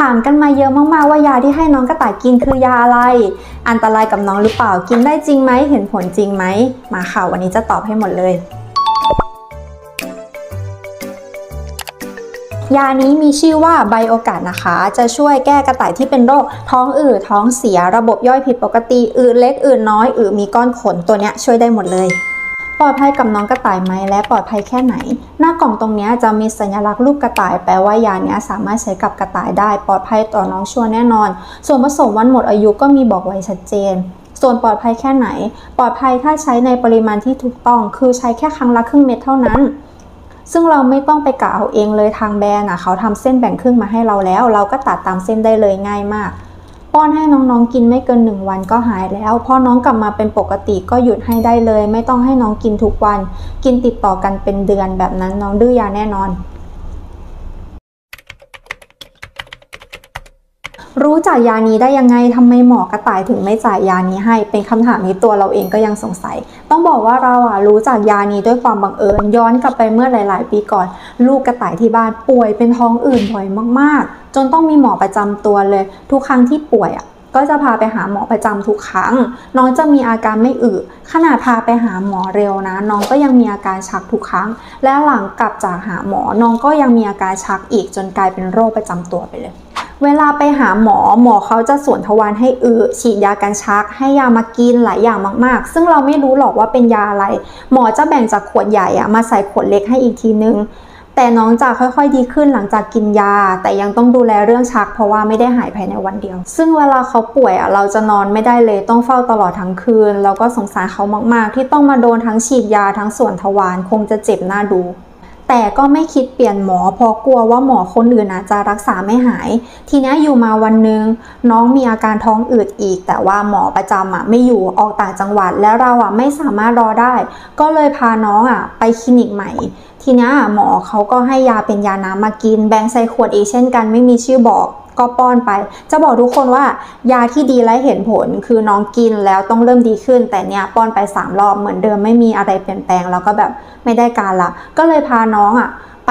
ถามกันมาเยอะมากๆว่ายาที่ให้น้องกระต่ายกินคือยาอะไร อันตรายกับน้องหรือเปล่ากินได้จริงไหมเห็นผลจริงไหมมาค่ะวันนี้จะตอบให้หมดเลยยานี้มีชื่อว่าไบโอกาสนะคะ จะช่วยแก้กระต่ายที่เป็นโรค ท้องอืดท้องเสียระบบย่อยผิดปกติ อืดเล็กอืดน้อยอืดมีก้อนขนตัวเนี้ยช่วยได้หมดเลย ปลอดภัยกับน้องกระต่ายไหมและปลอดภัยแค่ไหน หน้ากล่องตรงนี้จะมีสัญลักษณ์รูปกระต่ายแปลว่ายาเนี้ยสามารถใช้กับกระต่ายได้ปลอดภัยต่อน้องชัวแน่นอน ส่วนผสมวันหมดอายุก็มีบอกไว้ชัดเจน ส่วนปลอดภัยแค่ไหน ปลอดภัยถ้าใช้ในปริมาณที่ถูกต้อง คือใช้แค่ครั้งละครึ่งเม็ดเท่านั้น ซึ่งเราไม่ต้องไปกะเอาเองเลยทางแบรนด์นะเขาทำเส้นแบ่งครึ่งมาให้เราแล้ว เราก็ตัดตามเส้นได้เลยง่ายมาก ป้อนให้น้องๆกินไม่เกิน 1 วันก็หายแล้ว พอน้องกลับมาเป็นปกติก็หยุดให้ได้เลย ไม่ต้องให้น้องกินทุกวัน กินติดต่อกันเป็นเดือนแบบนั้นน้องดื้อยาแน่นอนรู้จักยานี้ได้ยังไงทำไมหมอกระต่ายถึงไม่จ่ายยานี้ให้ เป็นคำถามนี้ตัวเราเองก็ยังสงสัย ต้องบอกว่าเราอะรู้จักยานี้ด้วยความบังเอิญ ย้อนกลับไปเมื่อหลาย ๆ ปีก่อน ลูกกระต่ายที่บ้านป่วยเป็นท้องอืดบ่อยมากๆ จนต้องมีหมอประจำตัวเลย ทุกครั้งที่ป่วยอะก็จะพาไปหาหมอประจำทุกครั้ง น้องจะมีอาการไม่อึขนาดพาไปหาหมอเร็วนะ น้องก็ยังมีอาการชักทุกครั้ง และหลังกลับจากหาหมอ น้องก็ยังมีอาการชักอีกจนกลายเป็นโรคประจำตัวไปเลย เวลาไปหาหมอหมอเขาจะสวนทวารให้อึฉีดยากันชัก ให้ยามากินหลายอย่างมากๆ ซึ่งเราไม่รู้หรอกว่าเป็นยาอะไร หมอจะแบ่งจากขวดใหญ่อะมาใส่ขวดเล็กให้อีกทีนึง แต่น้องจะค่อยๆดีขึ้นหลังจากกินยา แต่ยังต้องดูแลเรื่องชัก เพราะว่าไม่ได้หายภายในวันเดียว ซึ่งเวลาเขาป่วยอะเราจะนอนไม่ได้เลยต้องเฝ้าตลอดทั้งคืน แล้วก็สงสารเขามากๆ ที่ต้องมาโดนทั้งฉีดยาทั้งส่วนทวารคงจะเจ็บหน้าดู แต่ก็ไม่คิดเปลี่ยนหมอเพราะกลัวว่าหมอคนอื่นนะจะรักษาไม่หาย ทีนี้อยู่มาวันหนึงน้องมีอาการท้องอืดอีก แต่ว่าหมอประจำอะไม่อยู่ออกต่างจังหวัด แล้วเราอะไม่สามารถรอได้ ก็เลยพาน้องอะไปคลินิกใหม่ ทีนี้หมอเขาก็ให้ยาเป็นยาน้ำมากินแบ่งใส่ขวดอีกเช่นกันไม่มีชื่อบอก ก็ป้อนไป จะบอกทุกคนว่ายาที่ดีและเห็นผลคือน้องกินแล้วต้องเริ่มดีขึ้น แต่เนี้ยป้อนไป 3 รอบเหมือนเดิมไม่มีอะไรเปลี่ยนแปลงแล้วก็แบบไม่ได้การละ ก็เลยพาน้องอะไป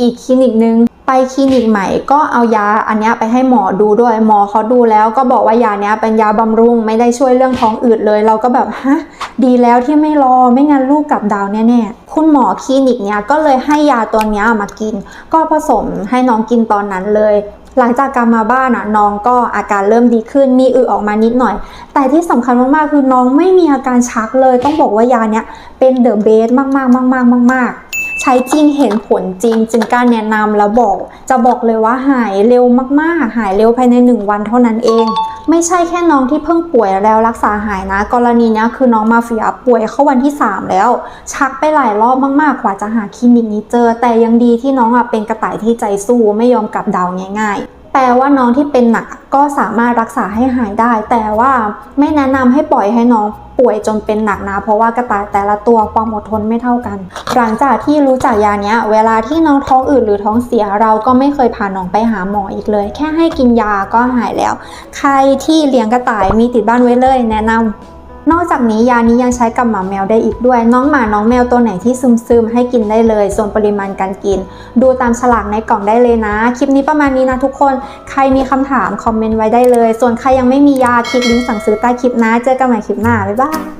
อีกคลินิกนึงไปคลินิกใหม่ก็เอายาอันนี้ไปให้หมอดูด้วยหมอเขาดูแล้วก็บอกว่ายาเนี้ยเป็นยาบำรุงไม่ได้ช่วยเรื่องท้องอืดเลย เราก็แบบฮะดีแล้วที่ไม่รอไม่งั้นลูกกลับดาวแน่ๆคุณหมอคลินิกเนี้ยก็เลยให้ยาตัวเนี้ยมากิน ก็ผสมให้น้องกินตอนนั้นเลย หลังจากกลับมาบ้านอะน้องก็อาการเริ่มดีขึ้นมีอึออกมานิดหน่อย แต่ที่สำคัญมากๆคือน้องไม่มีอาการชักเลย ต้องบอกว่ายาเนี้ยเป็นเดอะเบสมากๆมากๆมากๆ ใช้จริงเห็นผลจริง จึงกล้ารแนะนำแล้วบอก จะบอกเลยว่าหายเร็วมากๆ หายเร็วภายใน 1 วันเท่านั้นเอง ไม่ใช่แค่น้องที่เพิ่งป่วยแล้วรักษาหายนะ กรณีนี้คือน้องมาเฟียป่วยเข้าวันที่ 3 แล้ว ชักไปหลายรอบมากๆกว่าจะหาคลินิกนี้เจอ แต่ยังดีที่น้องอะเป็นกระต่ายที่ใจสู้ไม่ยอมกลับดาวง่าย ๆ ลว่าน้องที่เป็นหนักก็สามารถรักษาให้หายได้ แต่ว่าไม่แนะนำให้ปล่อยให้น้องป่วยจนเป็นหนักนะ เพราะว่ากระต่ายแต่ละตัวความอดทนไม่เท่ากัน หลังจากที่รู้จักยาเนี้ย เวลาที่น้องท้องอืดหรือท้องเสียเราก็ไม่เคยพาน้องไปหาหมออีกเลย แค่ให้กินยาก็หายแล้ว ใครที่เลี้ยงกระต่ายมีติดบ้านไว้เลย แนะนำ นอกจากนี้ยานี้ยังใช้กับหมาแมวได้อีกด้วย น้องหมาน้องแมวตัวไหนที่ซึมซึมให้กินได้เลย ส่วนปริมาณการกิน ดูตามฉลากในกล่องได้เลยนะ คลิปนี้ประมาณนี้นะทุกคน ใครมีคำถามคอมเมนต์ไว้ได้เลย ส่วนใครยังไม่มียาคลิกลิงก์สั่งซื้อใต้คลิปนะ เจอกันใหม่คลิปหน้า บ๊ายบาย